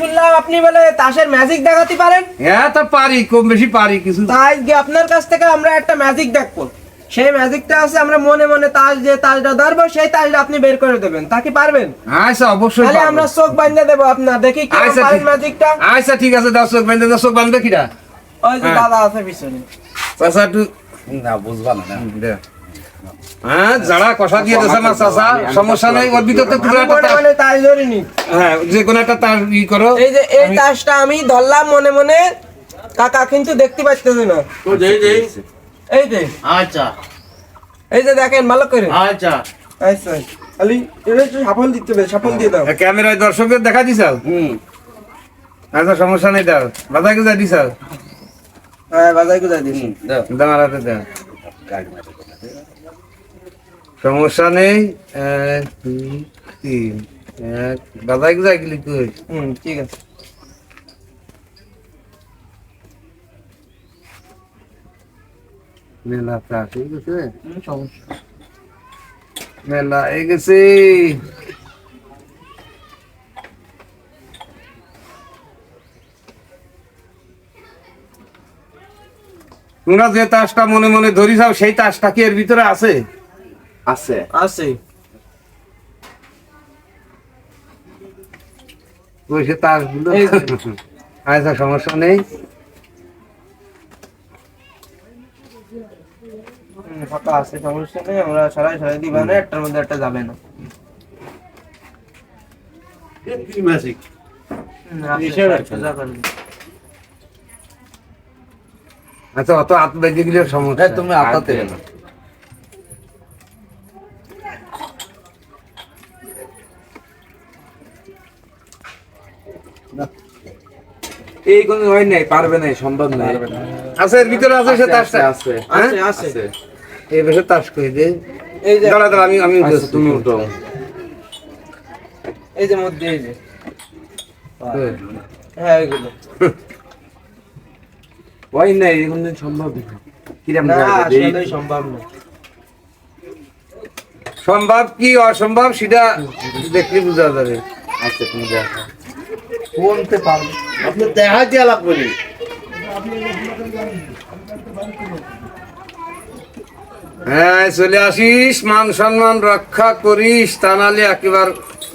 শুনলাম আপনি বলে তাসের ম্যাজিক দেখাতে পারেন? হ্যাঁ তা পারি কম বেশি পারি কিছু। তাই আপনার কাছ থেকে আমরা একটা ম্যাজিক দেখব। সেই ম্যাজিকটা আছে আমরা মনে মনে তাস যে তাসটা ধরবো সেই তাসটা আপনি বের করে দেবেন। তা কি পারবেন? আচ্ছা অবশ্যই তাহলে আমরা চোখ বাঁধে দেবো আপনার। দেখি কি আচ্ছা, পারেন ম্যাজিকটা আচ্ছা ঠিক আছে দাও চোখ বান্ধে দাও চোখ বান্ধবে কিরা? ওই যে হ্যাঁ। দাদা আছে পিছনে। চাচা একটু না বুঝবা না দে। হ্যাঁ যারা কষা দিয়ে দিয়েছে না চাচা সমস্যা নেই ওর ভিতরে তো আমি একটা তাস- ধরিনি। হ্যাঁ যে কোনো একটা তার ই করো। এই যে এই তাসটা আমি ধরলাম মনে মনে কাকা কিন্তু দেখতে না। এই যে। আচ্ছা। এই যে দেখেন ভালো করে। আচ্ছা। আচ্ছা খালি এটা একটু সাফল দিতে হবে সাফল দিয়ে দাও। ক্যামেরায় দর্শকদের দেখা দিছাও হুম। আচ্ছা সমস্যা নেই দাও। বাজার গুজা দিছাও হ্যাঁ বাজাই গুজাই দিছি। দাও। দাঁড়া হাতে দাও সমস্যা নেই। এক দুই তিন এক। গেলি তুই? হুম ঠিক আছে। মেলা চাষ হয়ে গেছে? সমস্যা। মেলা হয়ে গেছে। তোমরা যে তাসটা মনে মনে ধরি যাও সেই তাসটা কি এর ভিতরে আছে? আছে। আছে। ওই সে তাসগুলো এই আচ্ছা সমস্যা নেই। ফাঁকা আছে সমস্যা নেই। আমরা সারাই সারাই দিবা না একটার মধ্যে একটা যাবে না। আচ্ছা অত হাত বেঁধে গেলে সমস্যা হ্যাঁ তুমি আতাতে না। এই কোন হয় নাই পারবে নাই সম্ভব নাই। আচ্ছা এর ভিতরে আছে সে আছে হ্যাঁ? আছে আছে। এই বেশি তাস কই দে এই যে দাঁড়া দাঁড়া আমি আমি আচ্ছা তুমি উঠো। এই যে মধ্যে এই যে। ওই। হ্যাঁ এগুলো। হয় নাই এখন সম্ভব না। কিরম সম্ভব না। সম্ভব কি অসম্ভব সেটা দেখলে বোঝা যাবে। আচ্ছা তুমি দেখো। কোনতে পারবে আপনি দেখা দিয়া লাগবে নি? হ্যাঁ চলে আসিস মান সম্মান রক্ষা করিস তা নাহলে একেবার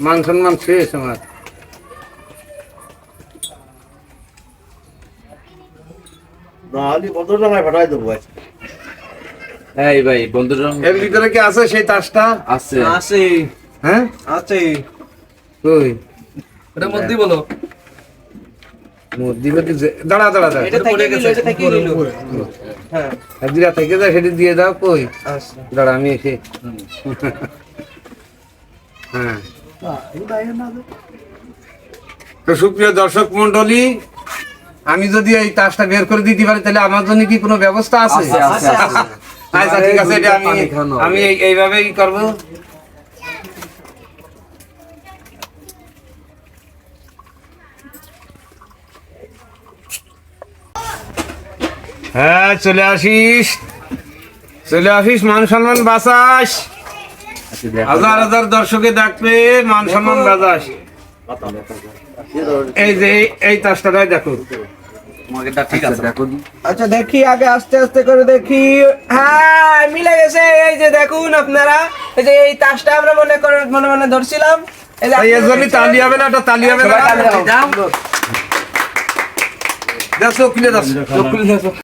মান সম্মান শেষ আমার। নাহলে কত টাকায় পাঠাই দেবো এই ভাই বন্ধুরা এর ভিতরে কি আছে সেই তাসটা? আছে। আছে। হ্যাঁ? আছে। কই? ওটার মধ্যে বলো মধ্যে মধ্যে দাঁড়া দাঁড়া দাঁড়া। এটা থেকে এটা থেকে গেল হ্যাঁ। হাজিরা থেকে যা সেটি দিয়ে দাও কই? আচ্ছা। দাঁড়া আমি এসে হ্যাঁ। তো সুপ্রিয় দর্শক মন্ডলী আমি যদি এই তাসটা বের করে দিতে পারি তাহলে আমার জন্য কি কোনো ব্যবস্থা আছে। আচ্ছা ঠিক আছে এটা আমি আমি এই- এইভাবেই করব। হ্যাঁ চলে আসিস। চলে আসিস মান সম্মান বাঁচাস। আচ্ছা, হাজার হাজার দর্শকে দেখবে মান সম্মান বাজাস এই যে এই- তাসটাটাই দেখো। আচ্ছা দেখি আগে আস্তে আস্তে করে দেখি। হ্যাঁ মিলে গেছে। এই যে দেখুন আপনারা এই যে এই তাসটা আমরা মনে করে মনে মনে ধরছিলাম। এই যে তালি হবে না এটা তালি হবে না। দাও। দাও দাও।